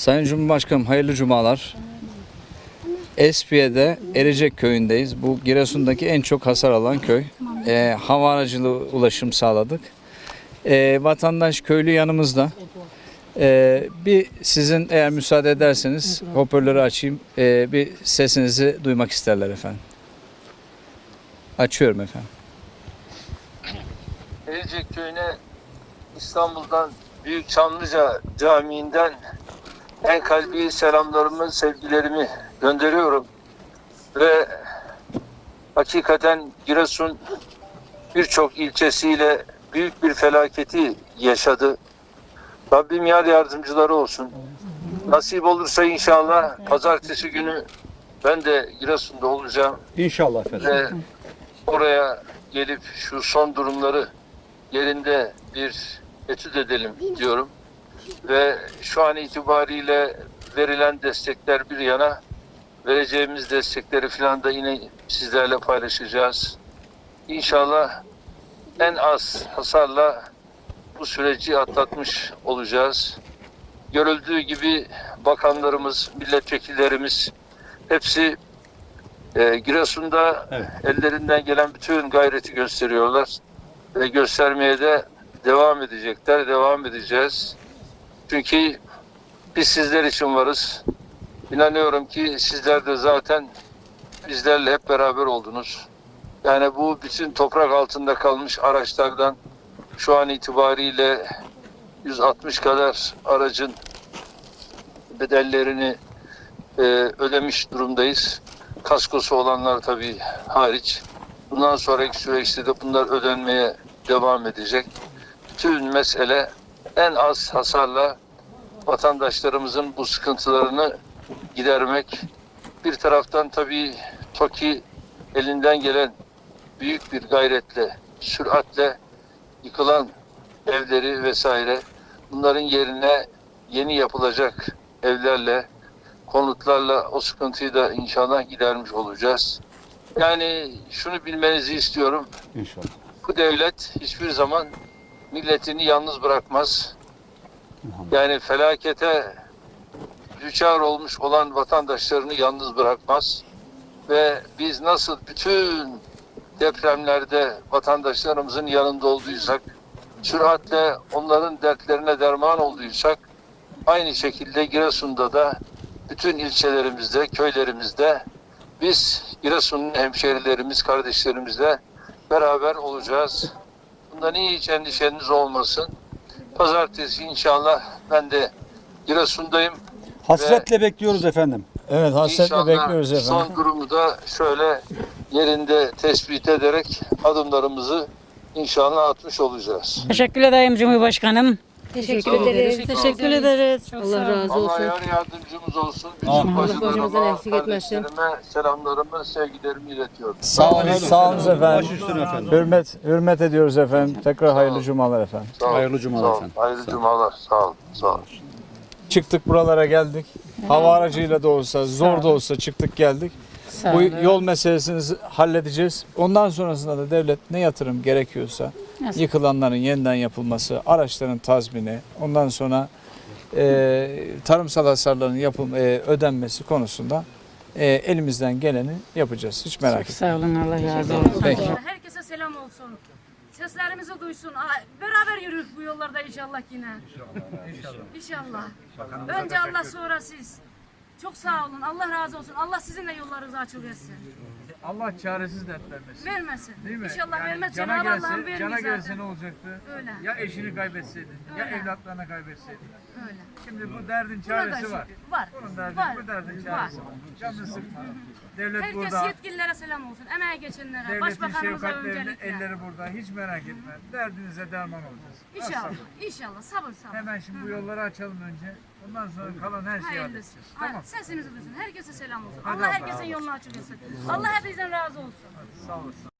Sayın Cumhurbaşkanım hayırlı cumalar. Espiye'de Erecek köyündeyiz. Bu Giresun'daki en çok hasar alan köy. Ee, hava aracılığı ulaşım sağladık. Ee, vatandaş köylü yanımızda. Ee, bir sizin eğer müsaade ederseniz hoparlörü açayım. Ee, bir sesinizi duymak isterler efendim. Açıyorum efendim. Erecek köyüne İstanbul'dan Büyük Çamlıca Camii'nden en kalbi selamlarımı, sevgilerimi gönderiyorum. Ve hakikaten Giresun birçok ilçesiyle büyük bir felaketi yaşadı. Rabbim yar yardımcıları olsun. Nasip olursa inşallah pazartesi günü ben de Giresun'da olacağım İnşallah efendim. ve oraya gelip şu son durumları yerinde bir etüt edelim diyorum. Ve şu an itibariyle verilen destekler bir yana vereceğimiz destekleri falan da yine sizlerle paylaşacağız. İnşallah en az hasarla bu süreci atlatmış olacağız. Görüldüğü gibi bakanlarımız, milletvekillerimiz hepsi e, Giresun'da Evet. ellerinden gelen bütün gayreti gösteriyorlar ve göstermeye de devam edecekler, devam edeceğiz. Çünkü biz sizler için varız. İnanıyorum ki sizler de zaten bizlerle hep beraber oldunuz. Yani bu bütün toprak altında kalmış araçlardan şu an itibariyle 160 kadar aracın bedellerini e, ödemiş durumdayız. Kaskosu olanlar tabii hariç. Bundan sonraki süreçte de bunlar ödenmeye devam edecek. Bütün mesele en az hasarla vatandaşlarımızın bu sıkıntılarını gidermek. Bir taraftan tabii TOKİ elinden gelen büyük bir gayretle, süratle yıkılan evleri vesaire bunların yerine yeni yapılacak evlerle konutlarla o sıkıntıyı da inşallah gidermiş olacağız. Yani şunu bilmenizi istiyorum. İnşallah. Bu devlet hiçbir zaman milletini yalnız bırakmaz. Yani felakete düçar olmuş olan vatandaşlarını yalnız bırakmaz. Ve biz nasıl bütün depremlerde vatandaşlarımızın yanında olduysak, süratle onların dertlerine derman olduysak, aynı şekilde Giresun'da da bütün ilçelerimizde, köylerimizde biz Giresun'un hemşerilerimiz, kardeşlerimizle beraber olacağız. Bundan hiç endişeniz olmasın. Pazartesi inşallah ben de Giresun'dayım. Hasretle bekliyoruz efendim. Evet hasretle bekliyoruz efendim. son durumu da şöyle yerinde tespit ederek adımlarımızı inşallah atmış olacağız. Teşekkür ederim Cumhurbaşkanım. Teşekkür ederiz. Teşekkür ederiz. Allah razı Allah olsun. yar yardımcımız olsun. Bütün Allah başımızdan eksik etmesin. selamlarımı, sevgilerimi iletiyorum. Sağ olun, sağ olun efendim. Baş üstüne efendim. Hürmet, hürmet ediyoruz efendim. Tekrar hayırlı cumalar efendim. Sağ olun, Hayırlı cumalar sağ olun. efendim. Hayırlı cumalar. Sağ olun. Sağ olun. Çıktık buralara geldik. Hava aracıyla da olsa, zor da olsa çıktık geldik. Bu yol meselesini halledeceğiz. Ondan sonrasında da devlet ne yatırım gerekiyorsa Nasıl? yıkılanların yeniden yapılması, araçların tazmini, ondan sonra e, tarımsal hasarların yapım, e, ödenmesi konusunda e, elimizden geleni yapacağız. Hiç merak Çok etmeyin. sağ olun Allah razı olsun. Peki. Herkese selam olsun. Seslerimizi duysun. Aa, Beraber yürürük bu yollarda inşallah yine. İnşallah. Önce Allah sonra siz. Çok sağ olun. Allah razı olsun. Allah sizin de yollarınızı açık etsin. Allah çaresiz dert vermesin. Vermesin. Değil mi? İnşallah Yani vermez. cana Cenab-ı gelse, Allah'ın vermiyor cana gelse zaten. ne olacaktı? Öyle. Ya eşini kaybetseydin, ya Öyle. evlatlarını kaybetseydin. Öyle. Şimdi bu derdin çaresi şükür. var. Var. Bunun derdi, Var. bu derdin çaresi var. Canını sıkma. Devlet Herkes burada. yetkililere selam olsun. Emeğe geçenlere, Devletin başbakanımıza şefkatlerinin öncelikle. elleri burada. Hiç merak etme. Derdinize derman olacağız. Az İnşallah. sabır. İnşallah. Sabır sabır. Hemen şimdi bu yolları açalım önce. Ondan sonra kalan her şeyi Hayırlısı. halledeceğiz. Tamam. Ha, Sesinizi duysun. Herkese selam olsun. Allah herkesin yolunu açık etsin. Allah hepinizden razı olsun. Sağ olasın.